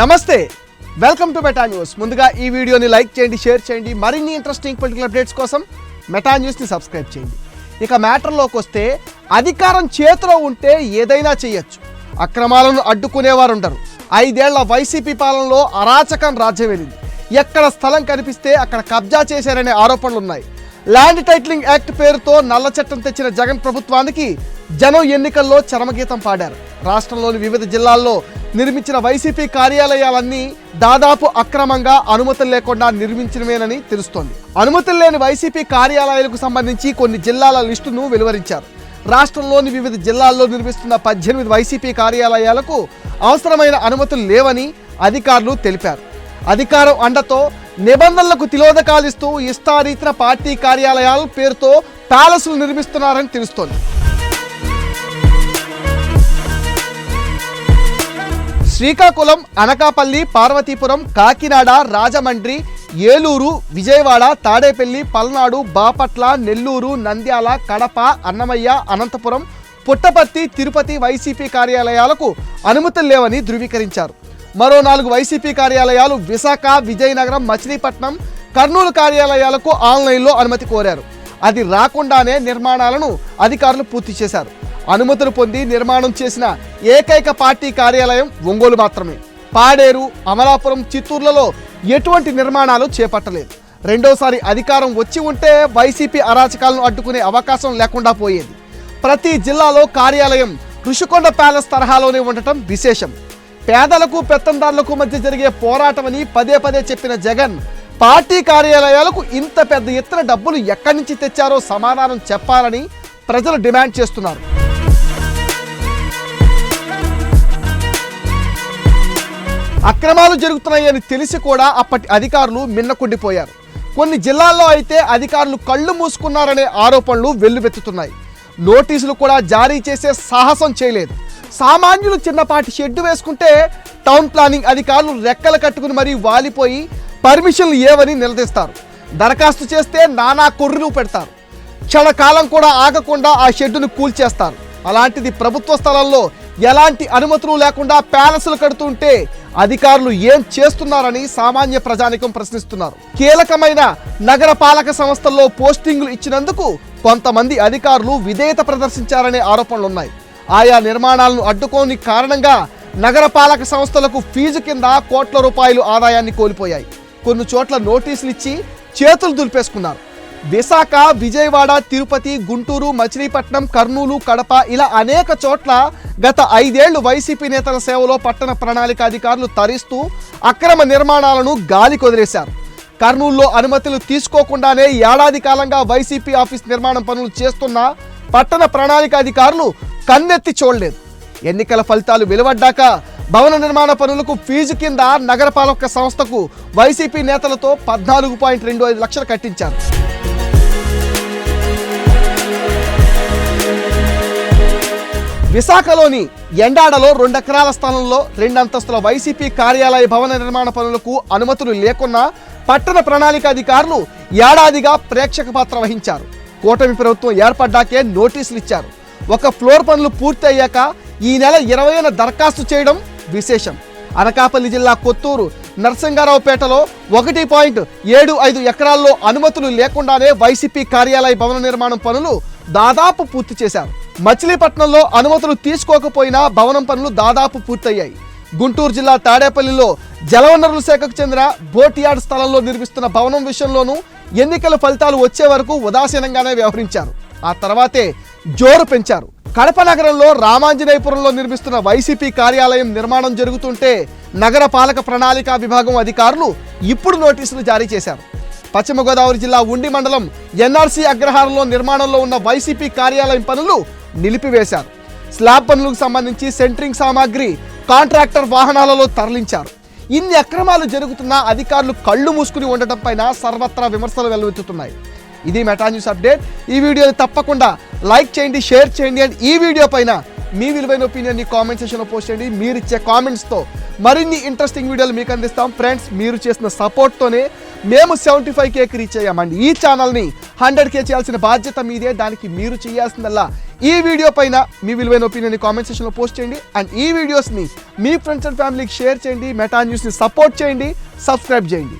నమస్తే. Welcome to meta news ముందుగా ఈ వీడియోని లైక్ చేయండి షేర్ చేయండి. మరిన్ని ఇంట్రెస్టింగ్ పొలిటికల్ అప్డేట్స్ కోసం మెటా న్యూస్ని సబ్స్క్రైబ్ చేయండి. ఇక మ్యాటర్లోకి వస్తే అధికారం చేతిలో ఉంటే ఏదైనా చేయొచ్చు. అక్రమాలను అడ్డుకునేవారు ఉండరు. ఐదేళ్ళ వైసీపీ పాలనలో అరాచకం రాజ్యం వెళ్ళింది. ఎక్కడ స్థలం కనిపిస్తే అక్కడ కబ్జా చేశారనే ఆరోపణలు ఉన్నాయి. ల్యాండ్ టైటిలింగ్ యాక్ట్ పేరుతో నల్ల చట్టం తెచ్చిన జగన్ ప్రభుత్వానికి జనం ఎన్నికల్లో చరమగీతం పాడారు. రాష్ట్రంలోని వివిధ జిల్లాల్లో నిర్మించిన వైసీపీ కార్యాలయాలన్నీ దాదాపు అక్రమంగా అనుమతులు లేకుండా నిర్మించినవేనని తెలుస్తోంది. అనుమతులు లేని వైసీపీ కార్యాలయాలకు సంబంధించి కొన్ని జిల్లాల లిస్టును వెలువరించారు. రాష్ట్రంలోని వివిధ జిల్లాల్లో నిర్మిస్తున్న పద్దెనిమిది వైసీపీ కార్యాలయాలకు అవసరమైన అనుమతులు లేవని అధికారులు తెలిపారు. అధికారం అండతో నిబంధనలకు తిలోదకాలిస్తూ ఇష్టారీతిన పార్టీ కార్యాలయాల పేరుతో ప్యాలెస్లు నిర్మిస్తున్నారని తెలుస్తోంది. శ్రీకాకుళం అనకాపల్లి పార్వతీపురం కాకినాడ రాజమండ్రి ఏలూరు విజయవాడ తాడేపల్లి పల్నాడు బాపట్ల నెల్లూరు నంద్యాల కడప అన్నమయ్య అనంతపురం పుట్టపర్తి తిరుపతి వైసీపీ కార్యాలయాలకు అనుమతులు లేవని ధృవీకరించారు. మరో నాలుగు వైసీపీ కార్యాలయాలు విశాఖ విజయనగరం మచిలీపట్నం కర్నూలు కార్యాలయాలకు ఆన్లైన్లో అనుమతి కోరారు. అది రాకుండానే నిర్మాణాలను అధికారులు పూర్తి చేశారు. అనుమతులు పొంది నిర్మాణం చేసిన ఏకైక పార్టీ కార్యాలయం ఒంగోలు మాత్రమే. పాడేరు అమలాపురం చిత్తూరులలో ఎటువంటి నిర్మాణాలు చేపట్టలేదు. రెండోసారి అధికారం వచ్చి ఉంటే వైసీపీ అరాచకాలను అడ్డుకునే అవకాశం లేకుండా పోయేది. ప్రతి జిల్లాలో కార్యాలయం ఋషికొండ ప్యాలెస్ తరహాలోనే ఉండటం విశేషం. పేదలకు పెత్తందారులకు మధ్య జరిగే పోరాటమని పదే పదే చెప్పిన జగన్ పార్టీ కార్యాలయాలకు ఇంత పెద్ద ఎత్తున డబ్బులు ఎక్కడి నుంచి తెచ్చారో సమాధానం చెప్పాలని ప్రజలు డిమాండ్ చేస్తున్నారు. అక్రమాలు జరుగుతున్నాయని తెలిసి కూడా అప్పటి అధికారులు మిన్నకుండిపోయారు. కొన్ని జిల్లాల్లో అయితే అధికారులు కళ్ళు మూసుకున్నారనే ఆరోపణలు వెల్లువెత్తుతున్నాయి. నోటీసులు కూడా జారీ చేసే సాహసం చేయలేదు. సామాన్యులు చిన్నపాటి షెడ్డు వేసుకుంటే టౌన్ ప్లానింగ్ అధికారులు రెక్కలు కట్టుకుని మరీ వాలిపోయి పర్మిషన్లు ఏవని నిలదీస్తారు. దరఖాస్తు చేస్తే నానా కొర్రులు పెడతారు. క్షణకాలం కూడా ఆగకుండా ఆ షెడ్డును కూల్చేస్తారు. అలాంటిది ప్రభుత్వ స్థలంలో ఎలాంటి అనుమతులు లేకుండా ప్యాలెస్లు కడుతుంటే అధికారులు ఏం చేస్తున్నారని సామాన్య ప్రజానికం ప్రశ్నిస్తున్నారు. కీలకమైన నగర పాలక సంస్థల్లో పోస్టింగులు ఇచ్చినందుకు కొంతమంది అధికారులు విధేయత ప్రదర్శించారనే ఆరోపణలున్నాయి. ఆయా నిర్మాణాలను అడ్డుకోని కారణంగా నగరపాలక సంస్థలకు ఫీజు కింద కోట్ల రూపాయలు ఆదాయాన్ని కోల్పోయాయి. కొన్ని చోట్ల నోటీసులు ఇచ్చి చేతులు దులిపేసుకున్నారు. విశాఖ విజయవాడ తిరుపతి గుంటూరు మచిలీపట్నం కర్నూలు కడప ఇలా అనేక చోట్ల గత ఐదేళ్ళు వైసీపీ నేతల సేవలో పట్టణ ప్రణాళిక అధికారులు తరిస్తూ అక్రమ నిర్మాణాలను గాలి కొదిలేశారు. కర్నూలులో అనుమతులు తీసుకోకుండానే ఏడాది కాలంగా వైసీపీ ఆఫీస్ నిర్మాణం పనులు చేస్తున్న పట్టణ ప్రణాళిక అధికారులు కన్నెత్తి చూడలేదు. ఎన్నికల ఫలితాలు వెలువడ్డాక భవన నిర్మాణ పనులకు ఫీజు కింద నగరపాలక సంస్థకు వైసీపీ నేతలతో పద్నాలుగు పాయింట్ రెండు ఐదు లక్షలు కట్టించారు. విశాఖలోని ఎండాడలో రెండెకరాల స్థలంలో రెండంతస్తుల వైసీపీ కార్యాలయ భవన నిర్మాణ పనులకు అనుమతులు లేకున్నా పట్టణ ప్రణాళిక అధికారులు ఏడాదిగా ప్రేక్షక పాత్ర వహించారు. కూటమి ప్రభుత్వం ఏర్పడ్డాకే నోటీసులు ఇచ్చారు. ఒక ఫ్లోర్ పనులు పూర్తి అయ్యాక ఈ నెల ఇరవైన దరఖాస్తు చేయడం విశేషం. అనకాపల్లి జిల్లా కొత్తూరు నరసింగారావుపేటలో ఒకటి పాయింట్ ఏడు ఐదు ఎకరాల్లో అనుమతులు లేకుండానే వైసీపీ కార్యాలయ భవన నిర్మాణం పనులు దాదాపు పూర్తి చేశారు. మచిలీపట్నంలో అనుమతులు తీసుకోకపోయినా భవనం పనులు దాదాపు పూర్తయ్యాయి. గుంటూరు జిల్లా తాడేపల్లిలో జలవనరుల శాఖకు చెందిన బోటియార్డ్ స్థలంలో నిర్మిస్తున్న భవనం విషయంలోనూ ఎన్నికల ఫలితాలు వచ్చే వరకు ఉదాసీనంగానే వ్యవహరించారు. ఆ తర్వాతే జోరు పెంచారు. కడప నగరంలో రామాంజనేయపురంలో నిర్మిస్తున్న వైసీపీ కార్యాలయం నిర్మాణం జరుగుతుంటే నగర పాలక ప్రణాళిక విభాగం అధికారులు ఇప్పుడు నోటీసులు జారీ చేశారు. పశ్చిమ గోదావరి జిల్లా ఉండి మండలం ఎన్ఆర్సీ అగ్రహారంలో నిర్మాణంలో ఉన్న వైసీపీ కార్యాలయం పనులు నిలిపివేశారు. స్లాబ్ పనులకు సంబంధించి సెంట్రింగ్ సామాగ్రి కాంట్రాక్టర్ వాహనాలలో తరలించారు. ఇన్ని అక్రమాలు జరుగుతున్నా అధికారులు కళ్ళు మూసుకుని ఉండటం పైన సర్వత్రా విమర్శలు వెల్లువెత్తుతున్నాయి. ఇది మెటా న్యూస్ అప్డేట్. ఈ వీడియోని తప్పకుండా లైక్ చేయండి షేర్ చేయండి అండ్ ఈ వీడియో పైన మీ విలువైన ఒపీనియన్ని కామెంట్ సెక్షన్లో పోస్ట్ చేయండి. మీరు ఇచ్చే కామెంట్స్తో మరిన్ని ఇంట్రెస్టింగ్ వీడియోలు మీకు అందిస్తాం. ఫ్రెండ్స్ మీరు చేసిన సపోర్ట్తోనే మేము సెవెంటీ ఫైవ్ కేకి రీచ్ అయ్యామండి. ఈ ఛానల్ని హండ్రెడ్ కే చేయాల్సిన బాధ్యత మీదే. దానికి మీరు చేయాల్సిందల్లా ఈ వీడియో పైన మీ విలువైన ఒపీనియన్ కామెంట్ సెక్షన్లో పోస్ట్ చేయండి. అండ్ ఈ వీడియోస్ని మీ ఫ్రెండ్స్ అండ్ ఫ్యామిలీకి షేర్ చేయండి. మెటా న్యూస్ని సపోర్ట్ చేయండి. సబ్స్క్రైబ్ చేయండి.